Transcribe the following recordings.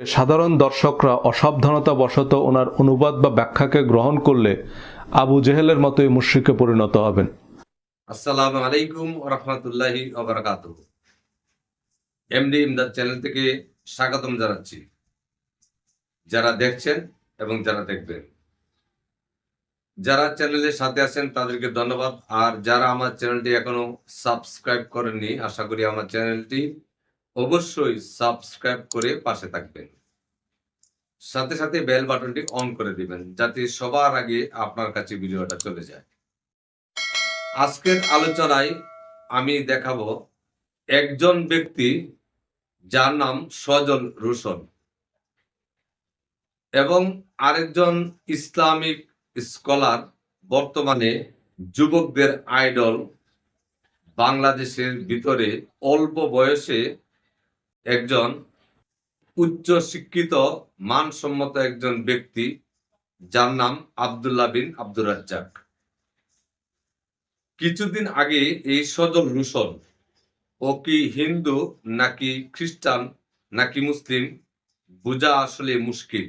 সাধারণ দর্শকরা অসাবধানতাবশত ওনার অনুবাদ বা ব্যাখ্যাকে গ্রহণ করলে আবু জেহেলের মতোই মুশ্রিকে পরিণত হবেন। আসসালামু আলাইকুম রহমতুল্লাহি এমডি ইমদাদ চ্যানেল থেকে স্বাগতম জানাচ্ছি। যারা দেখছেন এবং যারা দেখবেন। যারা চ্যানেলের সাথে আছেন, তাদেরকে ধন্যবাদ। আর যারা আমার চ্যানেলটি এখনও সাবস্ক্রাইব করেননি, আশা করি আমার চ্যানেলটি অবশ্যই সাবস্ক্রাইব করে পাশে থাকবেন। সাথে সাথে বেল বাটনটি অন করে দিবেন, যাতে সবার আগে আপনার কাছে ভিডিওটা চলে যায়। আজকের আলোচনায় আমি দেখাবো একজন ব্যক্তি যার নাম সজল রোশন এবং আরেকজন ইসলামিক স্কলার, বর্তমানে যুবকদের আইডল বাংলাদেশের ভিতরে অল্প বয়সে একজন উচ্চ শিক্ষিত, মানসম্মত একজন ব্যক্তি, যার নাম আবদুল্লাহ বিন আব্দুর রাজ্জাক। কিছুদিন আগে এই সজল রুশন ও কি হিন্দু নাকি খ্রিস্টান নাকি মুসলিম, বোঝা আসলে মুশকিল।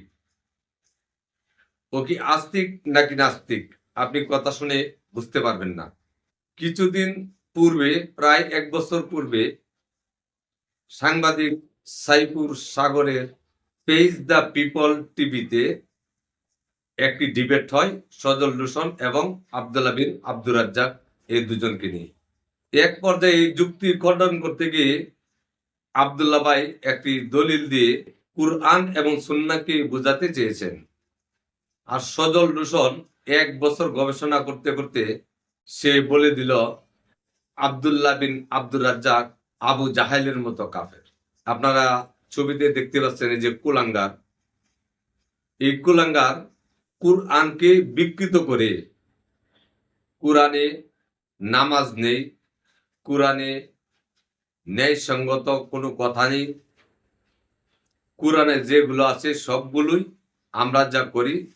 ও কি আস্তিক নাকি নাস্তিক, আপনি কথা শুনে বুঝতে পারবেন না। কিছুদিন পূর্বে, প্রায় এক বছর পূর্বে সাংবাদিক সাইপুর সাগরের পেজ দ্য পিপল টিভিতে একটি ডিবেট হয় সজল রুশন এবং আবদুল্লাহ বিন আব্দুর রাজ্জাক, এই দুজনকে নিয়ে। এক পর্যায়ে এই যুক্তি খণ্ডন করতে গিয়ে আবদুল্লাহ ভাই একটি দলিল দিয়ে কুরআন এবং সুন্নাকে বোঝাতে চেয়েছেন। আর সজল রোশন এক বছর গবেষণা করতে করতে সে বলে দিল, আবদুল্লাহ বিন আব্দুর রাজ্জাক আবু জাহাইলের মতো কাফের। আপনারা ছবিতে দেখতে পাচ্ছেন এই যে কুলাঙ্গার। এই কুলাঙ্গার কুরআনকে বিকৃত করে কোরআনে নামাজ নেই, কোরআনে ন্যায়সঙ্গত কোনো কথা নেই। কোরআনে যেগুলো আছে সবগুলোই আমরা যা করি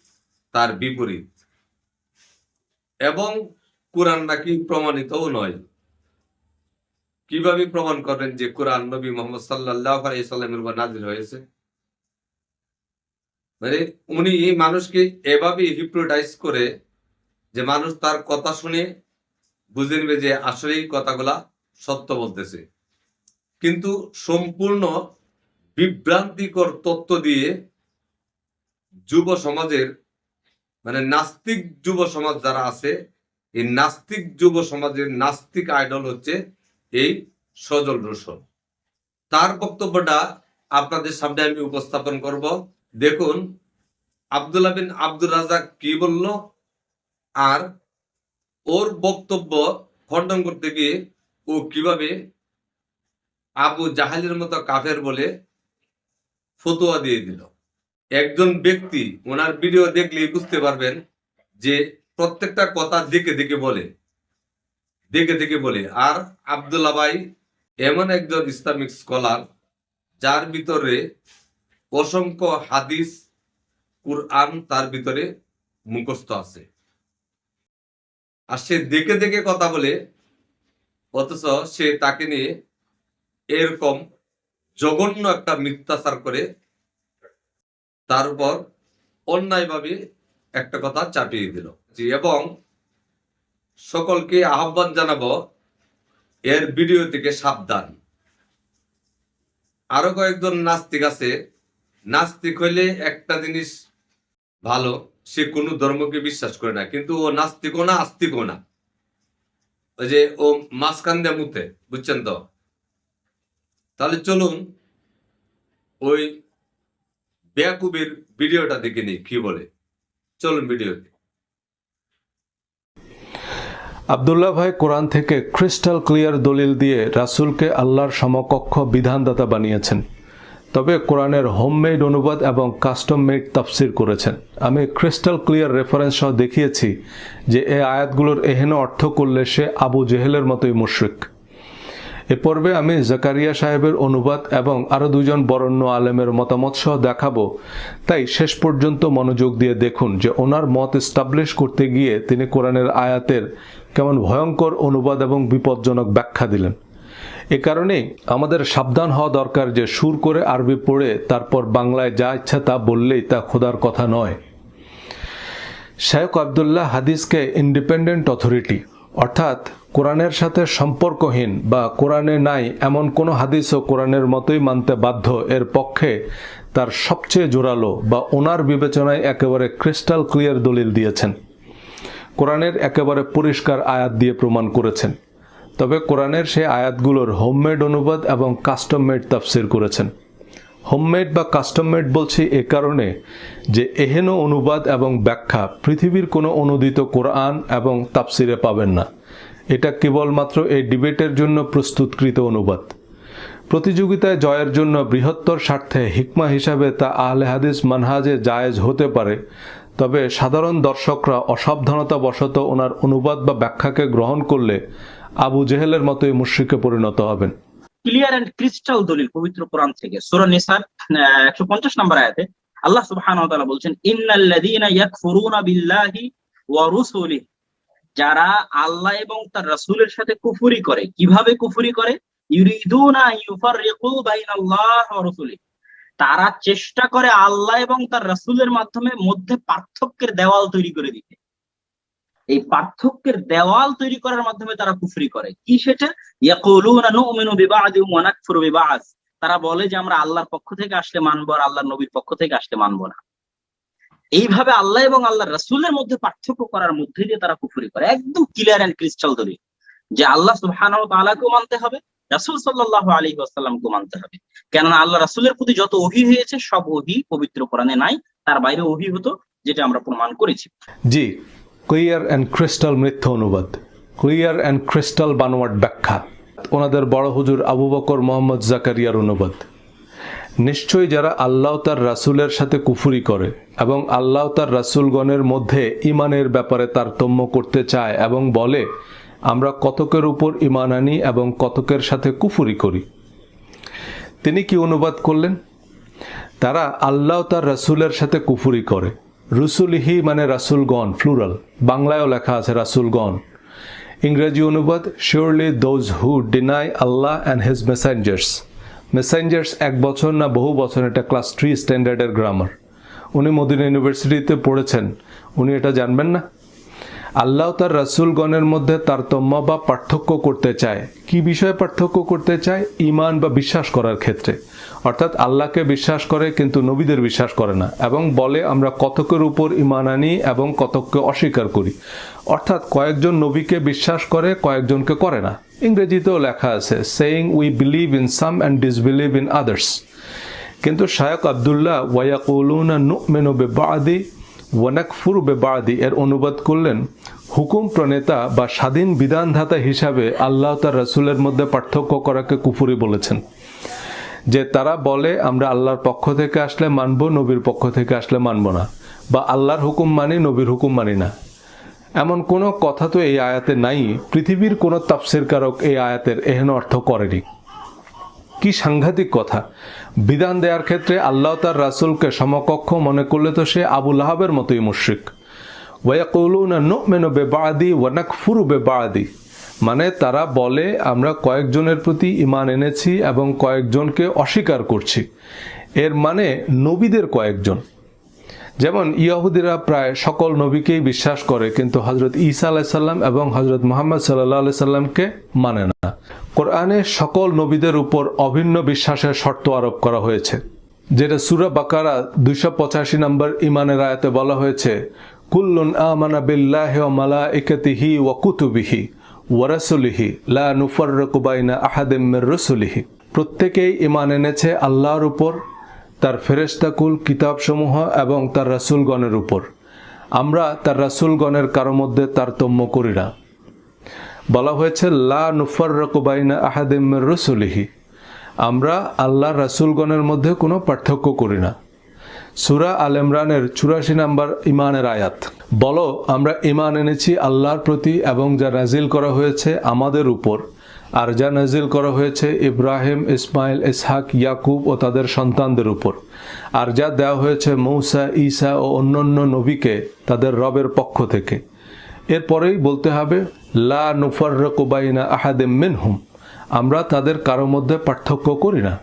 তার বিপরীত। এবং কোরআন নাকি প্রমাণিতও নয়। কীভাবে প্রমাণ করবেন যে কোরআন নবী মোহাম্মদ সাল্লাহ আলাইসাল্লামের উপর নাজিল হয়েছে? মানে উনি মানুষকে এভাবে হিপ্রোটাইজ করে যে মানুষ তার কথা শুনে বুঝে নেবে যে আসলেই কথাগুলা সত্য বলতেছে। কিন্তু সম্পূর্ণ বিভ্রান্তিকর তত্ত্ব দিয়ে যুব সমাজের মানে নাস্তিক যুব সমাজ যারা আছে, এই নাস্তিক যুব সমাজের নাস্তিক আইডল হচ্ছে এই সজল রোশন। তার বক্তব্যটা আপনাদের সামনে আমি উপস্থাপন করব। দেখুন, আব্দুল্লাহ বিন আব্দুর রাজাক কি বলল? আর ওর বক্তব্য খণ্ডন করতে গিয়ে ও কীভাবে আবু জাহালের মতো কাফের বলে ফতোয়া দিয়ে দিল। একজন ব্যক্তি, ওনার ভিডিও দেখলেই বুঝতে পারবেন যে প্রত্যেকটা কথা দেখে দেখে বলে। দেখে দেখে বলে। আর আবদুল্লাহ ভাই এমন একজন ইসলামিক স্কলার, যার ভিতরে অসংখ্য হাদিস, কুরআন তার ভিতরে মুখস্থ আছে। আর সে দেখে দেখে কথা বলে, অথচ সে তাকে নিয়ে এরকম জঘন্য একটা মিথ্যাচার করে, তার উপর অন্যায়ভাবে একটা কথা চাপিয়ে দিল। এবং সকলকে আহ্বান জানাব এর ভিডিও থেকে সাবধান। আরও কয়েকজন নাস্তিক আছে। নাস্তিক হইলে একটা জিনিস ভালো, সে কোনো ধর্মকে বিশ্বাস করে না, কিন্তু ও নাস্তিকও না, আস্তিকও না। ওই যে ও মাঝখান দিয়ে মুতে, বুঝছেন তো? তাহলে চলুন ওই বেয়াকুবের ভিডিওটা দেখে নিই, কি বলে। চলুন ভিডিওতে। আবদুল্লাহ ভাই কোরআন থেকে ক্রিস্টাল ক্লিয়ার দলিল দিয়ে রাসূলকে আল্লাহর সমকক্ষ বিধানদাতা বানিয়েছেন। তবে কোরআনের হোমমেড অনুবাদ এবং কাস্টম মেড তাফসির করেছেন। আমি ক্রিস্টাল ক্লিয়ার রেফারেন্স সহ দেখিয়েছি যে এই আয়াতগুলোর এহেন অর্থ করলে সে আবু জেহেলের মতোই মুশরিক। এ পর্বে আমি জাকারিয়া সাহেবের অনুবাদ এবং আরও দুজন বরণ্য আলেমের মতামত সহ দেখাবো। তাই শেষ পর্যন্ত মনোযোগ দিয়ে দেখুন যে ওনার মত এস্টাবলিশ করতে গিয়ে তিনি কোরআনের আয়াতের কেমন ভয়ঙ্কর অনুবাদ এবং বিপজ্জনক ব্যাখ্যা দিলেন। এ কারণেই আমাদের সাবধান হওয়া দরকার যে সুর করে আরবি পড়ে তারপর বাংলায় যা ইচ্ছা তা বললেই তা খোদার কথা নয়। শেখ আবদুল্লাহ হাদিসকে ইন্ডিপেন্ডেন্ট অথরিটি, অর্থাৎ কোরআনের সাথে সম্পর্কহীন বা কোরআনে নাই এমন কোনো হাদিসও কোরআনের মতোই মানতে বাধ্য, এর পক্ষে তার সবচেয়ে জোরালো বা ওনার বিবেচনায় একেবারে ক্রিস্টাল ক্লিয়ার দলিল দিয়েছেন। কোরআনের একেবারে পরিষ্কার আয়াত দিয়ে প্রমাণ করেছেন। তবে কোরআনের সেই আয়াতগুলোর হোমমেড অনুবাদ এবং কাস্টম মেড তাফসির করেছেন। হোমমেড বা কাস্টম মেড বলছি এ কারণে যে এহেন অনুবাদ এবং ব্যাখ্যা পৃথিবীর কোনো অনুদিত কোরআন এবং তাফসিরে পাবেন না। এটা কেবলমাত্র এই ডিবেটের জন্য প্রস্তুতকৃত অনুবাদ। প্রতিযোগিতায় জয়ের জন্য বৃহত্তর স্বার্থে হিকমা হিসাবে তা আহলে হাদিস মানহাজে জায়েজ হতে পারে তবে সাধারণ দর্শকরা অসাবধানতা বশত ওনার অনুবাদ বা ব্যাখ্যাকে গ্রহণ করলে আবু জেহেলের মতোই মুশ্রিকে পরিণত হবেন। ক্লিয়ার ক্রিস্টাল দলিল পবিত্র কোরআন থেকে, সূরা নিসার একশো পঞ্চাশ নম্বর আয়াতে আল্লাহ ওয়া তাআলা বলছেন, ইন্নাল্লাযীনা ইয়াকফুরুনা বিল্লাহি ওয়া রুসুলিহি যারা আল্লাহ এবং তার রাসূলের সাথে কুফরি করে। কীভাবে কুফরি করে? ইউরিদুনা ইউফাররিকু বাইনাল্লাহ ওয়া রুসুলিহি তারা চেষ্টা করে আল্লাহ এবং তার রাসূলের মাধ্যমে মধ্যে পার্থক্যের দেওয়াল তৈরি করে দিতে। এই পার্থক্যের দেওয়াল তৈরি করার মাধ্যমে তারা কুফরি করে। কি সেটা? তারা বলে যে আমরা আল্লাহর পক্ষ থেকে আসলে মানবো আর আল্লাহর নবীর পক্ষ থেকে আসলে মানবো না। এইভাবে আল্লাহ এবং আল্লাহর রাসূলের মধ্যে পার্থক্য করার মধ্যে দিয়ে তারা কুফরি করে। একদম ক্লিয়ার এন্ড ক্রিস্টাল দলিল যে আল্লাহ সুবহানাহু ওয়া মানতে হবে রাসূল সাল্লাল্লাহু আলাইহি ওয়াসাল্লামকেও মানতে হবে। কেননা আল্লাহ রাসূলের প্রতি যত ওহী হয়েছে, সব ওহী পবিত্র কোরআনে নাই, তার বাইরে ওহী হতো, যেটা আমরা প্রমাণ করেছি। জি ক্লিয়ার অ্যান্ড ক্রিস্টাল মিথ্যা অনুবাদ ক্লিয়ার অ্যান্ড ক্রিস্টাল বানোয়াট ব্যাখ্যা, ওনাদের বড় হুজুর আবু বকর মোহাম্মদ জাকারিয়ার অনুবাদ। নিশ্চয়ই যারা আল্লাহ তার রাসূলের সাথে কুফুরি করে এবং আল্লাহ তার রাসূলগণের মধ্যে ইমানের ব্যাপারে তারতম্য করতে চায় এবং বলে আমরা কতকের উপর ইমান আনি এবং কতকের সাথে কুফুরি করি? তিনি কি অনুবাদ করলেন? তারা আল্লাহ তার রাসূলের সাথে কুফুরি করে। রুসুলিহি মানে রাসুলগণ ফ্লুরাল বাংলায়ও লেখা আছে রাসুলগণ। ইংরেজি অনুবাদ surely those who deny Allah and his messengers messengers এক বছর না বহু বছর, এটা ক্লাস থ্রি স্ট্যান্ডার্ডের গ্রামার উনি মদিনা ইউনিভার্সিটিতে পড়েছেন। উনি এটা জানবেন না? আল্লাহ তার রাসুলগণের মধ্যে তারতম্য বা পার্থক্য করতে চায়। কি বিষয়ে পার্থক্য করতে চায়? ইমান বা বিশ্বাস করার ক্ষেত্রে। অর্থাৎ আল্লাহকে বিশ্বাস করে কিন্তু নবীদের বিশ্বাস করে না এবং বলে, আমরা কতকের উপর ইমান আনি এবং কতককে অস্বীকার করি? অর্থাৎ কয়েকজন নবীকে বিশ্বাস করে, কয়েকজনকে করে না। ইংরেজিতেও লেখা আছে saying we believe in some and disbelieve in others কিন্তু শায়ক আবদুল্লাহ ওয়াইয়াকুলুনা নুমেনু বেবাদি ওয়ানাকফুর বেবাদি, এর অনুবাদ করলেন হুকুম প্রণেতা বা স্বাধীন বিধানধাতা হিসাবে আল্লাহ তার রসুলের মধ্যে পার্থক্য করাকে কুফুরি বলেছেন। যে তারা বলে, আমরা আল্লাহর পক্ষ থেকে আসলে মানব, নবীর পক্ষ থেকে আসলে মানব না। বা, আল্লাহর হুকুম মানি, নবীর হুকুম মানি না। এমন কোনো কথা তো এই আয়াতে নাই। পৃথিবীর কোনো তাফসির কারক এই আয়াতের এহেন অর্থ করেনি। কি সাংঘাতিক কথা। বিধান দেওয়ার ক্ষেত্রে আল্লাহ তার রাসুলকে সমকক্ষ মনে করলে তো সে আবুল আহাবের মতোই মুশ্রিক। ওয়াকুলুনা নুমেনু বেবাদি ওয়ানাকফুরু বেবাদি। মানে তারা বলে, আমরা কয়েকজনের প্রতি ইমান এনেছি এবং কয়েকজনকে অস্বীকার করছি। এর মানে নবীদের কয়েকজন। যেমন ইয়াহুদিরা প্রায় সকল নবীকেই বিশ্বাস করে, কিন্তু হজরত ঈসা আলাইসাল্লাম এবং হজরত মোহাম্মদ সাল্লাহ সাল্লামকে মানে না। কোরআনে সকল নবীদের উপর অভিন্ন বিশ্বাসের শর্ত আরোপ করা হয়েছে, যেটা সুরা বাকারা দুইশো পঁচাশি নম্বর ইমানের আয়াতে বলা হয়েছে, কুল্লুন আমানা বিল্লাহ মালা ইকাতিহি ওয়া কুতুবিহি ওয়ারাসুলিহি লা নুফাররাকু বাইনা আহাদিম রসুলিহি। প্রত্যেকেই ইমান এনেছে আল্লাহর উপর, তার ফেরেশতাকুল, কিতাবসমূহ এবং তার রাসূলগণের উপর। আমরা তার রাসূলগণের কারও মধ্যে তারতম্য করি না। বলা হয়েছে, লা নুফাররাকু বাইনা আহাদিম রসুলিহি। আমরা আল্লাহর রাসূলগণের মধ্যে কোনো পার্থক্য করি না। সুরা আল ইমরানের চুরাশি নাম্বার ইমানের আয়াত। বলো, আমরা ইমান এনেছি আল্লাহর প্রতি এবং যা নাজিল করা হয়েছে আমাদের উপর। আর যা নাজিল করা হয়েছে ইব্রাহিম, ইসমাইল, ইসহাক, ইয়াকুব ও তাদের সন্তানদের উপর। আর যা দেওয়া হয়েছে মৌসা, ঈসা ও অন্যান্য নবীকে তাদের রবের পক্ষ থেকে। এরপরেই বলতে হবে, লা নুফাররাকু বাইনা আহাদিম মিনহুম। আমরা তাদের কারও মধ্যে পার্থক্য করি না।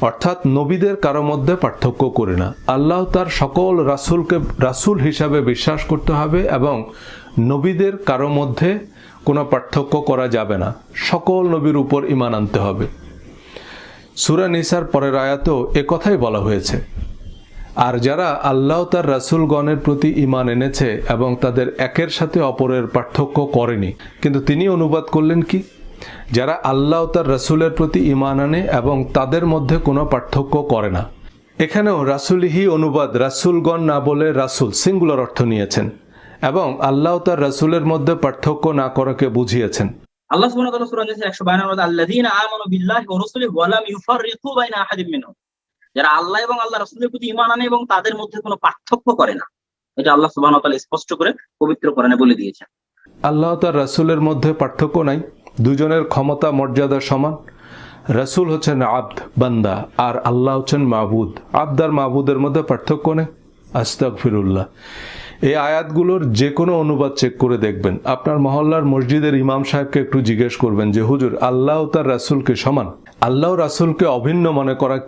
অর্থাৎ নবীদের কারও মধ্যে পার্থক্য করি না। আল্লাহ তার সকল রাসূলকে, রাসূল হিসাবে বিশ্বাস করতে হবে এবং নবীদের কারও মধ্যে কোনো পার্থক্য করা যাবে না। সকল নবীর উপর ইমান আনতে হবে। সুরা নিসার পরের আয়াতেও এ কথাই বলা হয়েছে। আর যারা আল্লাহ তার রাসূলগণের প্রতি ইমান এনেছে এবং তাদের একের সাথে অপরের পার্থক্য করেনি, কিন্তু তিনি অনুবাদ করলেন কি? যারা আল্লাহ তার রাসূলের প্রতি ইমান আনে এবং তাদের মধ্যে কোনো পার্থক্য করে না। এখানেও রাসূলিহি অনুবাদ রাসূলগণ না বলে রাসূল সিঙ্গুলার অর্থ নিয়েছেন এবং আল্লাহ তার রাসূলের মধ্যে পার্থক্য না করাকে বুঝিয়েছেন। আল্লাহ সুবহানাহু ওয়া তাআলা সূরা নিসা 152 এর মধ্যে আল্লাযীনা আমানু বিল্লাহি ওয়া রাসূলিহি ওয়া লাম ইউফাররিকু বাইনা মিনহুম। যারা আল্লাহ এবং আল্লাহ রাসূলের প্রতি ঈমান আনে এবং তাদের মধ্যে কোনো পার্থক্য করে না। এটা আল্লাহ তাআলা স্পষ্ট করে পবিত্র কোরআনে বলে দিয়েছেন। আল্লাহ তার রাসূলের মধ্যে পার্থক্য নাই। দুজনের ক্ষমতা, মর্যাদা সমান। রাসূল হচ্ছেন আব্দ, বান্দা, আর আল্লাহ হচ্ছেন মাহবুদ আব্দ আর মাহবুদের মধ্যে পার্থক্য নেই। আস্তাক ফিরুল্লাহ এই আয়াতগুলোর যে কোনো অনুবাদ চেক করে দেখবেন। আপনার মহল্লার মসজিদের ইমাম সাহেবকে একটু জিজ্ঞেস করবেন যে, হুজুর, আল্লাহ তার রাসূলকে সমান? আল্লাহ রাসূলকে অভিন্ন মনে করা